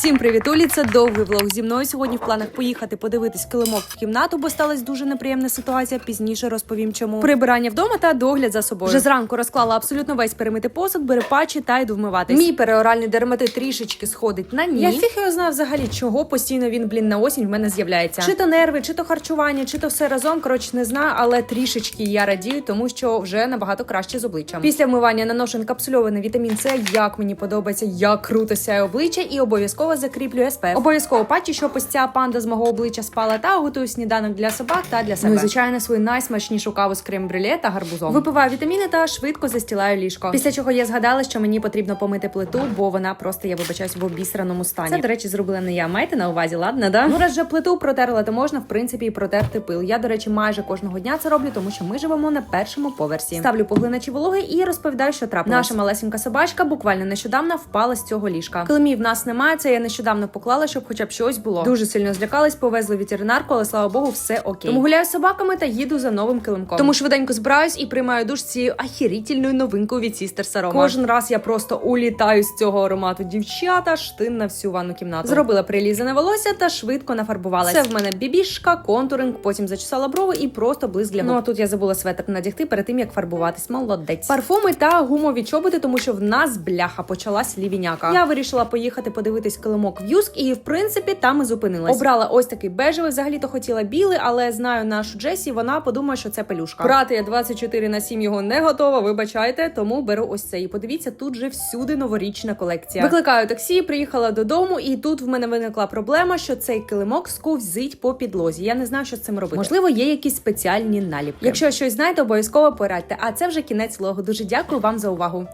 Всім привітулі! Це довгий влог зі мною. Сьогодні в планах поїхати подивитись килимок в кімнату, бо сталася дуже неприємна ситуація. Пізніше розповім, чому прибирання вдома та догляд за собою. Вже зранку розклала абсолютно весь перемитий посуд, бери патчі та йду вмиватись. Мій переоральний дерматит трішечки сходить на ні. Я фіг його знаю взагалі, чого постійно він блін на осінь в мене з'являється. Чи то нерви, чи то харчування, чи то все разом. Коротше, не знаю, але трішечки я радію, тому що вже набагато краще з обличчям. Після вмивання наношу енкапсульований вітамін С. Як мені подобається, як круто сяє обличчя, і обов'язково закріплюю СПФ. Обов'язково патчі, щоб ось ця панда з мого обличчя спала та готую сніданок для собак та для себе. Ну і звичайно свою найсмачнішу каву з крем брюле та гарбузом. Випиваю вітаміни та швидко застілаю ліжко. Після чого я згадала, що мені потрібно помити плиту, бо вона просто я вибачаюсь в обісраному стані. Це, до речі, зробила не я. Маєте на увазі, ладно, да? Ну раз же плиту протерла, то можна в принципі і протерти пил. Я, до речі, майже кожного дня це роблю, тому що ми живемо на першому поверсі. Ставлю поглиначі вологи і розповідаю, що трапилось. Наша малесенька собачка буквально нещодавно впала з цього ліжка. Килимів в нас немає. Це я нещодавно поклала, щоб хоча б щось було. Дуже сильно злякались, повезли ветеринарку, але слава Богу, все окей. Тому гуляю з собаками та їду за новим килимком. Тому швиденько збираюсь і приймаю душ з цією ахірітельною новинкою від Сістер Сарома. Кожен раз я просто улітаю з цього аромату. Дівчата штин на всю ванну кімнату. Зробила прилізане волосся та швидко нафарбувалась. Це в мене бібішка, контуринг, потім зачесала брови і просто блиск для губ. Ну а тут я забула светр надягти перед тим, як фарбуватись. Молодець. Парфуми та гумові чоботи, тому що в нас бляха почалась лівіняка. Я вирішила поїхати подивитись килимок в Юск, і в принципі там і зупинилась. Обрала ось такий бежевий. Взагалі то хотіла білий, але знаю нашу Джесі. Вона подумає, що це пелюшка. Брати я 24 на 7 його не готова. Вибачайте, тому беру ось цей. Подивіться, тут же всюди новорічна колекція. Викликаю таксі, приїхала додому, і тут в мене виникла проблема, що цей килимок сковзить по підлозі. Я не знаю, що з цим робити. Можливо, є якісь спеціальні наліпки. Якщо щось знаєте, обов'язково порадьте. А це вже кінець влогу. Дуже дякую вам за увагу.